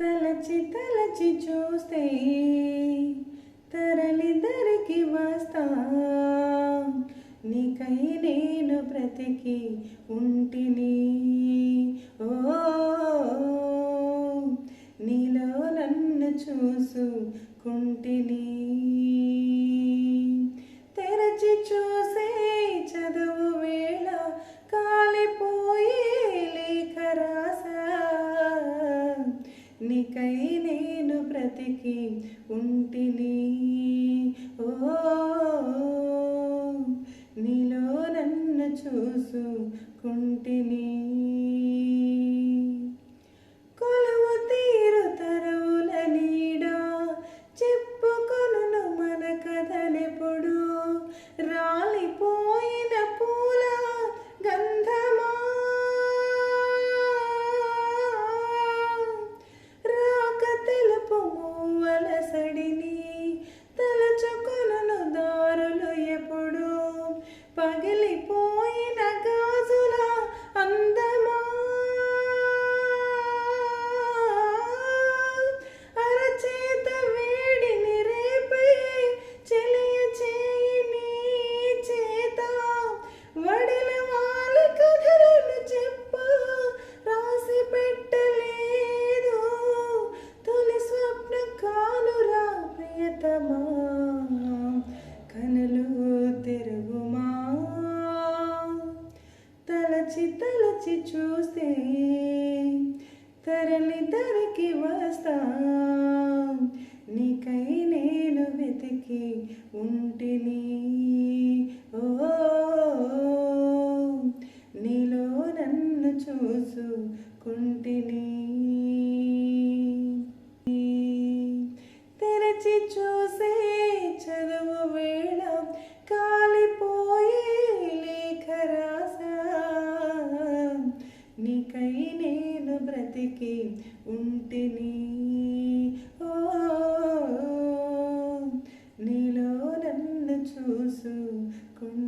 తలచి తలచి చూస్తే తరలి దరికి వస్తా. నీకై నేను బ్రతికి ఉంటిని. ఓ నీలో నన్ను చూసుకుంటిని. తెరచి చూ నీకై నేను బ్రతికి ఉంటిని. ఓ నీలో నన్ను చూసుకుంటిని. తలచి తలచి చూస్తే తరలి తరికి వస్తా. నీకై నేను వెతికి ఉంటిని. ఓ నీలో నన్ను చూసుకుంటిని. తెరచి చూసే బ్రతికి ఉంటిని ఓ నీలో నన్ను చూసుకుంటిని